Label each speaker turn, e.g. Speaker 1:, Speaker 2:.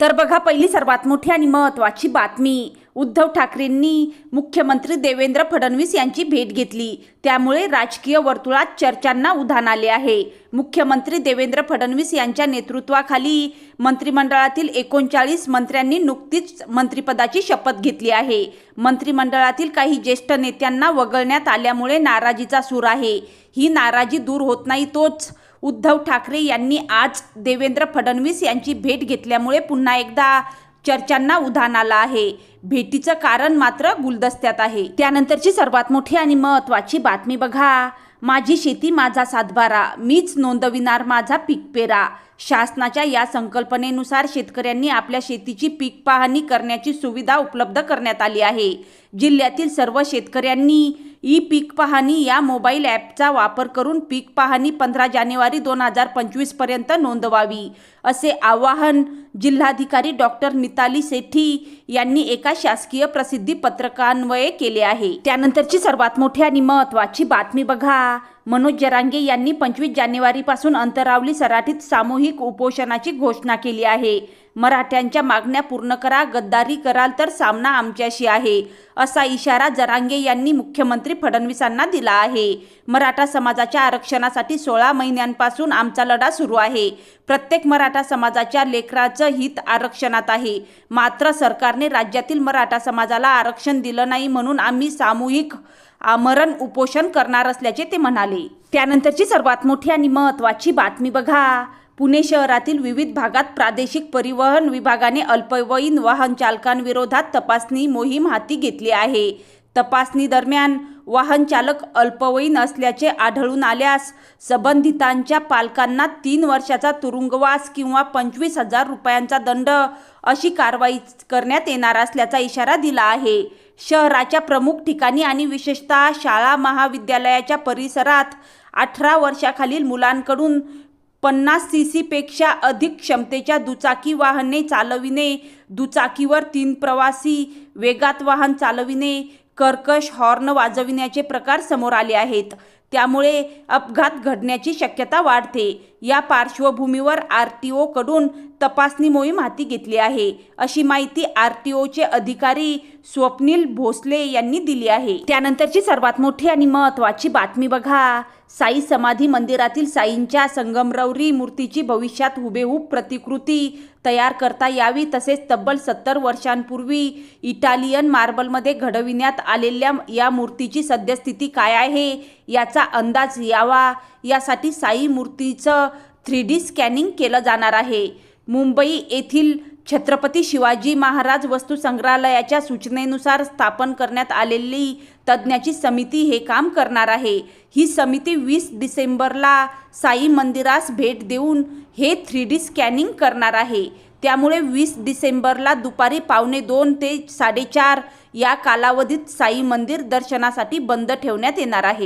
Speaker 1: तर बघा पहिली सर्वात मोठी आणि महत्त्वाची बातमी. उद्धव ठाकरेंनी मुख्यमंत्री देवेंद्र फडणवीस यांची भेट घेतली. त्यामुळे राजकीय वर्तुळात चर्चांना उधाण आले आहे. मुख्यमंत्री देवेंद्र फडणवीस यांच्या नेतृत्वाखाली मंत्रिमंडळातील एकोणचाळीस मंत्र्यांनी नुकतीच मंत्रिपदाची शपथ घेतली आहे. मंत्रिमंडळातील काही ज्येष्ठ नेत्यांना वगळण्यात आल्यामुळे नाराजीचा सूर आहे. ही नाराजी दूर होत नाही तोच उद्धव ठाकरे यांनी आज देवेंद्र फडणवीस यांची भेट घेतल्यामुळे पुन्हा एकदा चर्चांना उधाण आलं आहे. भेटीचं कारण मात्र गुलदस्त्यात आहे. त्यानंतरची सर्वात मोठी आणि महत्त्वाची बातमी बघा. माझी शेती माझा सातबारा. मीच नोंदविणार माझा पीक पेरा. शासनाच्या या संकल्पनेनुसार शेतकऱ्यांनी आपल्या शेतीची पीक पाहणी करण्याची सुविधा उपलब्ध करण्यात आली आहे. जिल्ह्यातील सर्व शेतकऱ्यांनी ई पीक पाहणी या मोबाईल ॲपचा वापर करून पीक पाहणी पंधरा जानेवारी दोन हजार पंचवीसपर्यंत नोंदवावी असे आवाहन जिल्हाधिकारी डॉक्टर मिताली सेठी यांनी एका शासकीय प्रसिद्धी पत्रकान्वये केले आहे. त्यानंतरची सर्वात मोठी आणि महत्त्वाची बातमी बघा. मनोज जरांगे यांनी पंचवीस जानेवारीपासून अंतरावली सराठीत सामूहिक उपोषणाची घोषणा केली आहे. मराठ्यांच्या मागण्या पूर्ण करा गद्दारी कराल तर सामना आमच्याशी आहे असा इशारा जरांगे यांनी मुख्यमंत्री फडणवीसांना दिला आहे. मराठा समाजाच्या आरक्षणासाठी सोळा महिन्यांपासून आमचा लढा सुरू आहे. प्रत्येक मराठा समाजाच्या लेकराचं हित आरक्षणात आहे. मात्र सरकारने राज्यातील मराठा समाजाला आरक्षण दिलं नाही म्हणून आम्ही सामूहिक आमरण उपोषण करणार असल्याचे ते म्हणाले. त्यानंतरची सर्वात मोठी आणि महत्त्वाची बातमी बघा. पुणे शहरातील विविध भागात प्रादेशिक परिवहन विभागाने अल्पवयीन वाहन चालकांविरोधात तपासणी मोहीम हाती घेतली आहे. तपासणी दरम्यान वाहन चालक अल्पवयीन असल्याचे आढळून आल्यास संबंधितांच्या पालकांना तीन वर्षाचा तुरुंगवास किंवा पंचवीस हजार रुपयांचा दंड अशी कारवाई करण्यात येणार असल्याचा इशारा दिला आहे. शहराच्या प्रमुख ठिकाणी आणि विशेषतः शाळा महाविद्यालयाच्या परिसरात अठरा वर्षाखालील मुलांकडून पन्नास सी सीपेक्षा अधिक क्षमतेच्या दुचाकी वाहने चालविणे दुचाकीवर तीन प्रवासी वेगात वाहन चालविणे कर्कश हॉर्न वाजविण्याचे प्रकार समोर आले आहेत. त्यामुळे अपघात घडण्याची शक्यता वाढते. या पार्श्वभूमीवर आर टी ओकडून तपासणी मोहीम हाती घेतली आहे अशी माहिती आर टी ओचे अधिकारी स्वप्नील भोसले यांनी दिली आहे. त्यानंतरची सर्वात मोठी आणि महत्त्वाची बातमी बघा. साई समाधी मंदिरातील साईंच्या संगमरवरी मूर्तीची भविष्यात हुबेहूब प्रतिकृती तयार करता यावी तसेच तब्बल सत्तर वर्षांपूर्वी इटालियन मार्बलमध्ये घडविण्यात आलेल्या या मूर्तीची सद्यस्थिती काय आहे याचा अंदाज यावा यासाठी साई मूर्तीचं थ्री डी स्कॅनिंग केलं जाणार आहे. मुंबई येथील छत्रपती शिवाजी महाराज वस्तू संग्रहालयाच्या सूचनेनुसार स्थापन करण्यात आलेली तज्ज्ञाची समिती हे काम करणार आहे. ही समिती वीस डिसेंबरला साई मंदिरास भेट देऊन हे थ्री डी स्कॅनिंग करणार आहे. त्यामुळे वीस डिसेंबरला दुपारी पावणे दोन ते साडेचार या कालावधीत साई मंदिर दर्शनासाठी बंद ठेवण्यात येणार आहे.